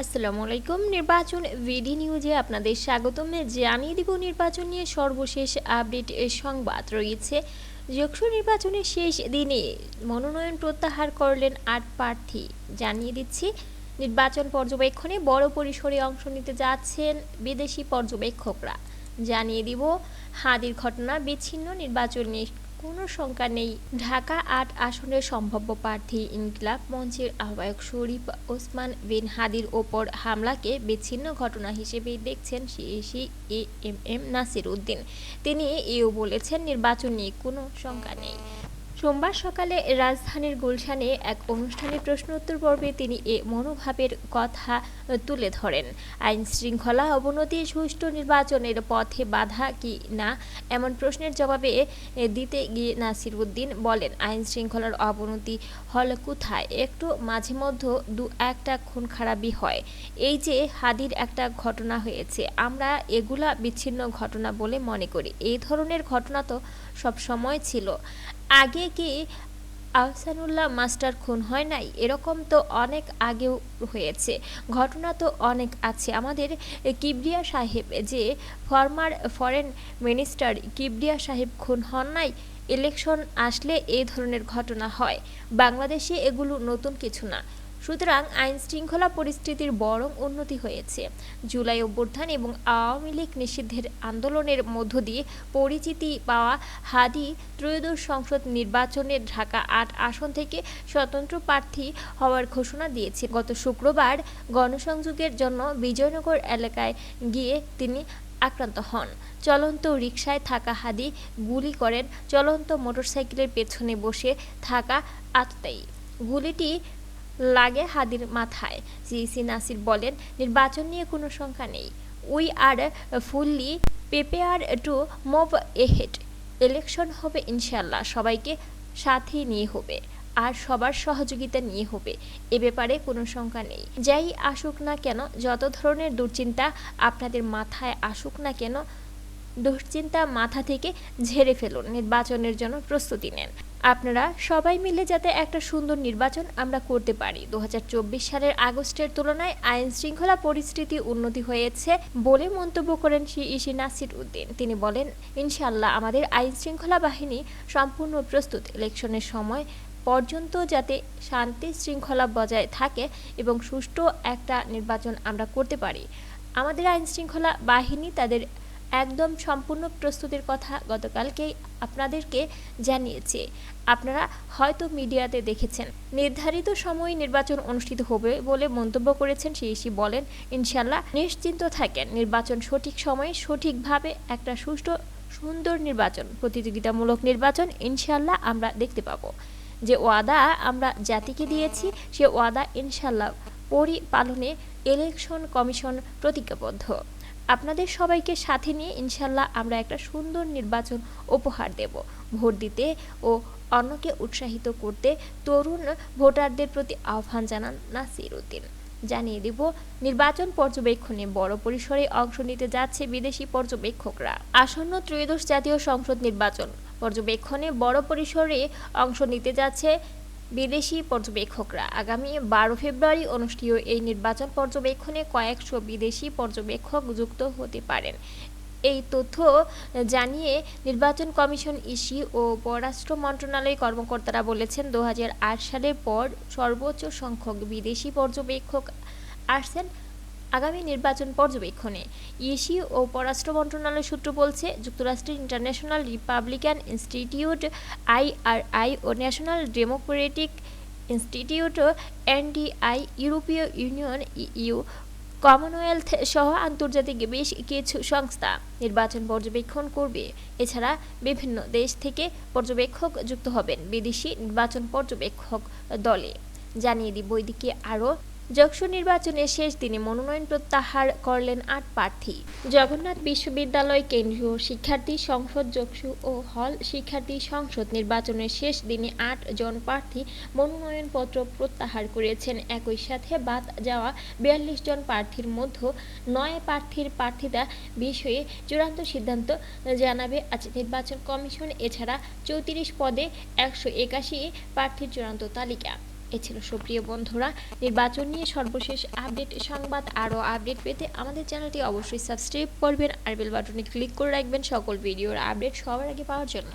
আসসালামু আলাইকুম নির্বাচন ভিডি নিউজে আপনাদের স্বাগতম। জানিয়ে দিব নির্বাচন নিয়ে সর্বশেষ আপডেট সংবাদ রয়েছে। যক্ষু নির্বাচনের শেষ দিনে মনোনয়ন প্রত্যাহার করলেন আট প্রার্থী। জানিয়ে দিচ্ছি, নির্বাচন পর্যবেক্ষণে বড় পরিসরে অংশ নিতে যাচ্ছেন বিদেশি পর্যবেক্ষকরা। জানিয়ে দিব হাদির ঘটনা বিচ্ছিন্ন নির্বাচন নিয়ে কোনো শঙ্কা নেই। ঢাকা আট আসনের সম্ভাব্য প্রার্থী ইনকিলাব মঞ্চের আহ্বায়ক শরীফ ওসমান বিন হাদির ওপর হামলাকে বিচ্ছিন্ন ঘটনা হিসেবে দেখছেন CAC A M M Nasir Uddin. তিনি এও বলেছেন, নির্বাচন নিয়ে কোনো শঙ্কা নেই। সোমবার সকালে রাজধানীর গুলশানে এক অনুষ্ঠানে প্রশ্নোত্তর পর্বে তিনি এ মনোভাবের কথা তুলে ধরেন। আইন শৃঙ্খলা অবনতি সুষ্ঠু নির্বাচনের পথে বাধা কি না, এমন প্রশ্নের জবাবে দিতে গিয়ে নাসির উদ্দিন বলেন, আইন শৃঙ্খলার অবনতি হল কোথায়? একটু মাঝে মধ্যে দু একটা খুন খারাপই হয়। এই যে হাদির একটা ঘটনা হয়েছে, আমরা এগুলা বিচ্ছিন্ন ঘটনা বলে মনে করি। এই ধরনের ঘটনা তো সব সময় ছিল। আগে কি আহসানুল্লাহ মাস্টার খুন হয় নাই? এরকম তো অনেক আগেও হয়েছে। ঘটনা তো অনেক আছে। আমাদের কিবরিয়া সাহেব যে ফরমার ফরেন মিনিস্টার কিবরিয়া সাহেব খুন হন নাই, ইলেকশন আসলে এই ধরনের ঘটনা হয়। বাংলাদেশে এগুলো নতুন কিছু না। সুতরাং আইন শৃঙ্খলা পরিস্থিতির বরং উন্নতি হয়েছে। জুলাই অভ্যুত্থান এবং আওয়ামী লীগ নিষিদ্ধের আন্দোলনের মধ্য দিয়ে পরিচিতি পাওয়া হাদি ত্রয়োদশ সংসদ নির্বাচনে ঢাকা আট আসন থেকে স্বতন্ত্র প্রার্থী হওয়ার ঘোষণা দিয়েছে। গত শুক্রবার গণসংযোগের জন্য বিজয়নগর এলাকায় গিয়ে তিনি আক্রান্ত হন। চলন্ত রিকশায় থাকা হাদি গুলি করেন। চলন্ত মোটরসাইকেলের পেছনে বসে থাকা আততায়ী গুলিটি লাগে হাদির মাথায়। সিইসি নাসির বলেন, নির্বাচন নিয়ে কোনো শঙ্কা নেই। We are fully prepare to move ahead. Election হবে ইনশাল্লাহ সবাইকে সাথে নিয়ে হবে। আর সবার সহযোগিতা নিয়ে হবে, এ ব্যাপারে কোনো শঙ্কা নেই। যাই আসুক না কেন, যত ধরনের দুশ্চিন্তা আপনাদের মাথায় আসুক না কেন দুশ্চিন্তা মাথা থেকে ঝেড়ে ফেলুন, নির্বাচনের জন্য প্রস্তুতি নেন। আপনারা সবাই মিলে যাতে একটা সুন্দর নির্বাচন আমরা করতে পারি। দু হাজার চব্বিশ সালের আগস্টের তুলনায় আইন শৃঙ্খলা পরিস্থিতি উন্নতি হয়েছে বলে মন্তব্য করেন শ্রী ইসি নাসির উদ্দিন। তিনি বলেন ইনশাল্লাহ আমাদের আইন শৃঙ্খলা বাহিনী সম্পূর্ণ প্রস্তুত। ইলেকশনের সময় পর্যন্ত যাতে শান্তি শৃঙ্খলা বজায় থাকে এবং সুষ্ঠু একটা নির্বাচন আমরা করতে পারি। আমাদের আইন শৃঙ্খলা বাহিনী তাদের একদম সম্পূর্ণ প্রস্তুতির কথা গতকালকেই আপনাদেরকে জানিয়েছে। আপনারা হয়তো মিডিয়াতে দেখেছেন, নির্ধারিত সময় নির্বাচন অনুষ্ঠিত হবে বলে মন্তব্য করেছেন সিইসি বলেন ইনশাল্লাহ নিশ্চিন্ত থাকেন, নির্বাচন সঠিক সময়ে সঠিকভাবে একটা সুষ্ঠু, সুন্দর নির্বাচন, প্রতিযোগিতামূলক নির্বাচন ইনশাল্লাহ আমরা দেখতে পাবো। যে ওয়াদা আমরা জাতিকে দিয়েছি, সে ওয়াদা ইনশাল্লাহ পরিপালনে ইলেকশন কমিশন প্রতিজ্ঞাবদ্ধ। আপনাদের সবাইকে সাথে নিয়ে ইনশাল্লাহ আমরা একটা সুন্দর নির্বাচন উপহার দেব। ভোট দিতে ও অন্যকে উৎসাহিত করতে তরুণ ভোটারদের প্রতি আহ্বান জানান নাসির উদ্দিন। জানিয়ে দেব, নির্বাচন পর্যবেক্ষণে বড় পরিসরে অংশ নিতে যাচ্ছে বিদেশি পর্যবেক্ষকরা। আসন্ন ত্রয়োদশ জাতীয় সংসদ নির্বাচন পর্যবেক্ষণে বড় পরিসরে অংশ নিতে যাচ্ছে বিদেশি পর্যবেক্ষকরা। আগামী বারো ফেব্রুয়ারি অনুষ্ঠেয় এই নির্বাচন পর্যবেক্ষণে কয়েকশো বিদেশি পর্যবেক্ষক যুক্ত হতে পারেন। এই তথ্য জানিয়ে নির্বাচন কমিশন ইসি ও পররাষ্ট্র মন্ত্রণালয়ের কর্মকর্তারা বলেছেন, দু হাজার আট সালের পর সর্বোচ্চ সংখ্যক বিদেশি পর্যবেক্ষক আসছেন আগামী নির্বাচন পর্যবেক্ষণে ইসি ও পররাষ্ট্র মন্ত্রণালয় সূত্র বলছে, যুক্তরাষ্ট্রের ইন্টারন্যাশনাল রিপাবলিকান ইনস্টিটিউট আইআরআই ও ন্যাশনাল ডেমোক্রেটিক ইনস্টিটিউট এনডিআই, ইউরোপীয় ইউনিয়ন ইইউ, কমনওয়েলথ সহ আন্তর্জাতিক বেশ কিছু সংস্থা নির্বাচন পর্যবেক্ষণ করবে। এছাড়া বিভিন্ন দেশ থেকে পর্যবেক্ষক যুক্ত হবেন বিদেশি নির্বাচন পর্যবেক্ষক দলে। জানিয়ে দিব এদিকে আরও যক্ষু নির্বাচনের শেষ দিনে মনোনয়ন প্রত্যাহার করলেন আট প্রার্থী। জগন্নাথ বিশ্ববিদ্যালয় কেন্দ্রীয় শিক্ষার্থী সংসদ যক্ষু ও হল শিক্ষার্থী সংসদ নির্বাচনের শেষ দিনে আট জন প্রার্থী মনোনয়নপত্র প্রত্যাহার করেছেন। একই সাথে বাদ যাওয়া বিয়াল্লিশ জন প্রার্থীর মধ্যে নয় প্রার্থীর প্রার্থিতা বিষয়ে চূড়ান্ত সিদ্ধান্ত জানাবে আজ নির্বাচন কমিশন। এছাড়া চৌত্রিশ পদে একশো একাশি প্রার্থীর চূড়ান্ত তালিকা। এ ছিল সুপ্রিয় বন্ধুরা। নির্বাচন নিয়ে সর্বশেষ আপডেট, সংবাদ আরও আপডেট পেতে আমাদের চ্যানেলটি অবশ্যই সাবস্ক্রাইব করবেন আর বেল বাটনে ক্লিক করে রাখবেন সকল ভিডিওর আপডেট সবার আগে পাওয়ার জন্য।